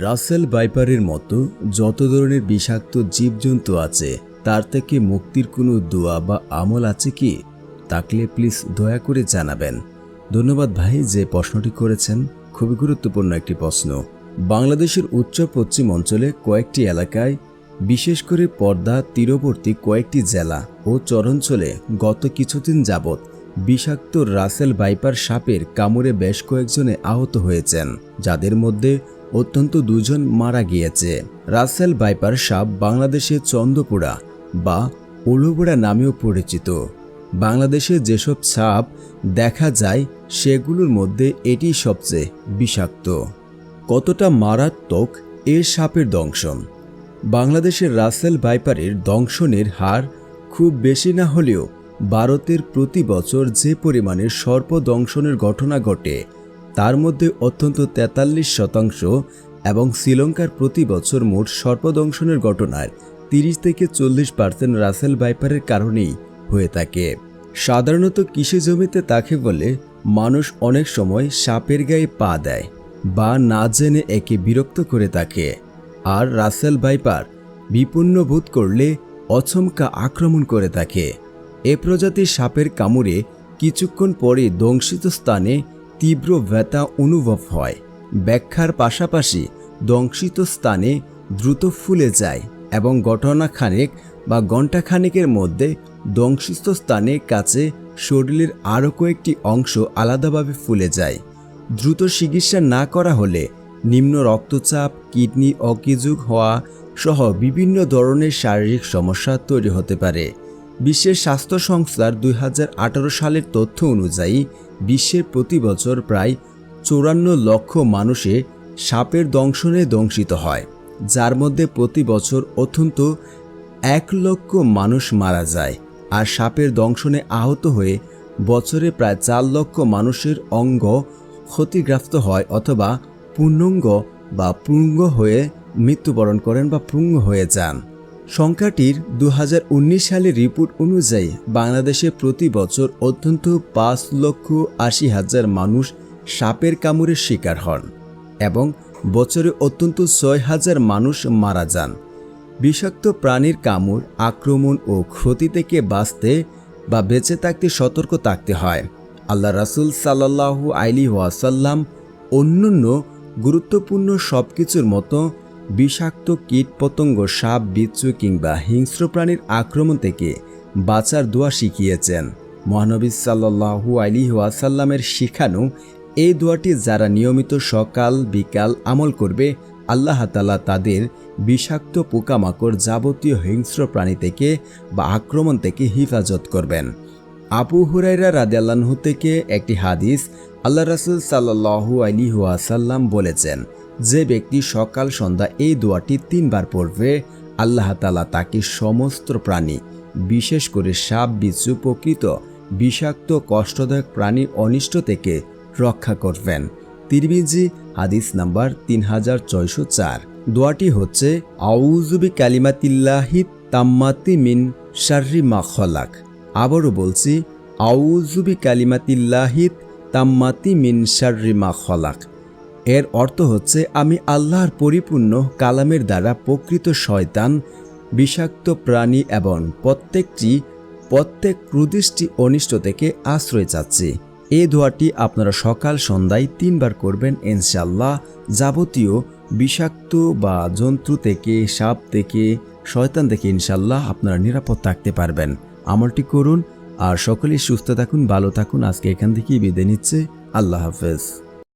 রাসেল বাইপারের মতো যত ধরনের বিষাক্ত জীবজন্তু আছে, তার থেকে মুক্তির কোনো দোয়া বা আমল আছে কি? থাকলে প্লিজ দয়া করে জানাবেন। ধন্যবাদ ভাই যে প্রশ্নটি করেছেন। খুবই গুরুত্বপূর্ণ একটি প্রশ্ন। বাংলাদেশের উত্তর পশ্চিম অঞ্চলে কয়েকটি এলাকায়, বিশেষ করে পর্দা, তীরবর্তী কয়েকটি জেলা ও চরাঞ্চলে গত কিছুদিন যাবৎ বিষাক্ত রাসেল বাইপার সাপের কামড়ে বেশ কয়েকজনে আহত হয়েছেন, যাদের মধ্যে অত্যন্ত দুজন মারা গিয়েছে। রাসেল বাইপার সাপ বাংলাদেশে চন্দ্রপুরা বা উলুবুড়া নামেও পরিচিত। বাংলাদেশে যেসব সাপ দেখা যায়, সেগুলোর মধ্যে এটি সবচেয়ে বিষাক্ত। কতটা মারাত্মক এ সাপের দংশন? বাংলাদেশের রাসেল বাইপারের দংশনের হার খুব বেশি না হলেও ভারতের প্রতি বছর যে পরিমাণে সর্প দংশনের ঘটনা ঘটে তার মধ্যে অত্যন্ত তেতাল্লিশ শতাংশ এবং শ্রীলঙ্কার প্রতি বছর মোট সর্পদংশনের ঘটনার তিরিশ থেকে চল্লিশ পার্সেন্ট রাসেল বাইপারের কারণেই হয়ে থাকে। সাধারণত কৃষি জমিতে তাকে বলে মানুষ অনেক সময় সাপের গায়ে পা দেয় বা না জেনে একে বিরক্ত করে থাকে। আর রাসেল বাইপার বিপন্ন বোধ করলে অচমকা আক্রমণ করে থাকে। এ প্রজাতির সাপের কামড়ে কিছুক্ষণ পরে দংশিত স্থানে তীব্র ব্যথা অনুভব হয়। ব্যাখ্যার পাশাপাশি দংশিত স্থানে দ্রুত ফুলে যায় এবং ঘটনাখানেক বা ঘণ্টাখানেকের মধ্যে দংশিত স্থানের কাছে শরীরের আরও কয়েকটি অংশ আলাদাভাবে ফুলে যায়। দ্রুত চিকিৎসা না করা হলে নিম্ন রক্তচাপ, কিডনি অকিযুগ হওয়া সহ বিভিন্ন ধরনের শারীরিক সমস্যা তৈরি হতে পারে। বিশ্বের স্বাস্থ্য সংস্থার দুই হাজার আঠারো সালের তথ্য অনুযায়ী, বিশ্বের প্রতি বছর প্রায় চৌরান্ন লক্ষ মানুষে সাপের দংশনে দংশিত হয়, যার মধ্যে প্রতি বছর অত্যন্ত এক লক্ষ মানুষ মারা যায় আর সাপের দংশনে আহত হয়ে বছরে প্রায় চার লক্ষ মানুষের অঙ্গ ক্ষতিগ্রস্ত হয় অথবা পূর্ণাঙ্গ বা পুঙ্গ হয়ে মৃত্যুবরণ করেন বা পুঙ্গ হয়ে যান। সংখ্যাটির দু হাজার উনিশ সালের রিপোর্ট অনুযায়ী বাংলাদেশে প্রতি বছর অত্যন্ত পাঁচ লক্ষ আশি হাজার মানুষ সাপের কামড়ের শিকার হন এবং বছরে অত্যন্ত ছয় হাজার মানুষ মারা যান। বিষাক্ত প্রাণীর কামড়, আক্রমণ ও ক্ষতি থেকে বাঁচতে বা বেঁচে থাকতে সতর্ক থাকতে হয়। আল্লাহ রাসুল সাল্লাহু আইলি ওয়াসাল্লাম অন্যান্য গুরুত্বপূর্ণ সব কিছুর মতো বিষাক্ত কীটপতঙ্গ সাপ, বিচ্ছু কিংবা হিংস্র প্রাণীর আক্রমণ থেকে বাঁচার দোয়া শিখিয়েছেন। মহানবী সাল্লাহু আলি ওয়াসাল্লামের শিখানো এই দোয়াটি যারা নিয়মিত সকাল, বিকাল আমল করবে, আল্লাহ তালা তাদের বিষাক্ত পোকামাকড় যাবতীয় হিংস্র প্রাণী থেকে বা আক্রমণ থেকে হিফাজত করবেন। আবু হুরাইরা রাদিয়াল্লাহু থেকে একটি হাদিস আল্লাহ রাসুল সাল্লাহু আলী ওয়াসাল্লাম বলেছেন যে ব্যক্তি সকাল, সন্ধ্যা এই দোয়াটি তিনবার পড়বে, আল্লাহ তালা তাকে সমস্ত প্রাণী, বিশেষ করে সাপ, বিচ্ছু, প্রকৃত বিষাক্ত, কষ্টদায়ক প্রাণী অনিষ্ট থেকে রক্ষা করবেন। তিরমিজি, হাদিস নাম্বার তিন হাজার ছয়শো চার। দোয়াটি হচ্ছে আউজুবি কালিমাতিল্লাহি তাম্মাতি মিন শার্রি মাখলাক আবারও বলছি আউজুবি কালিমাতিল্লাহিত তাম্মাতি মিন শার্রি মাখলাক এর অর্থ হচ্ছে, আমি আল্লাহর পরিপূর্ণ কালামের দ্বারা প্রকৃত শয়তান, বিষাক্ত প্রাণী এবং প্রত্যেকটি, প্রত্যেক প্রদৃষ্টি অনিষ্ট থেকে আশ্রয় চাচ্ছি। এই দোয়াটি আপনারা সকাল সন্ধ্যায় তিনবার করবেন ইনশাল্লাহ যাবতীয় বিষাক্ত বা জন্তু থেকে, সাপ থেকে, শয়তান থেকে ইনশাল্লাহ আপনারা নিরাপদ থাকতে পারবেন। আমলটি করুন আর সকলেই সুস্থ থাকুন, ভালো থাকুন। আজকে এখান থেকেই বিদায় নিচ্ছে। আল্লাহ হাফেজ।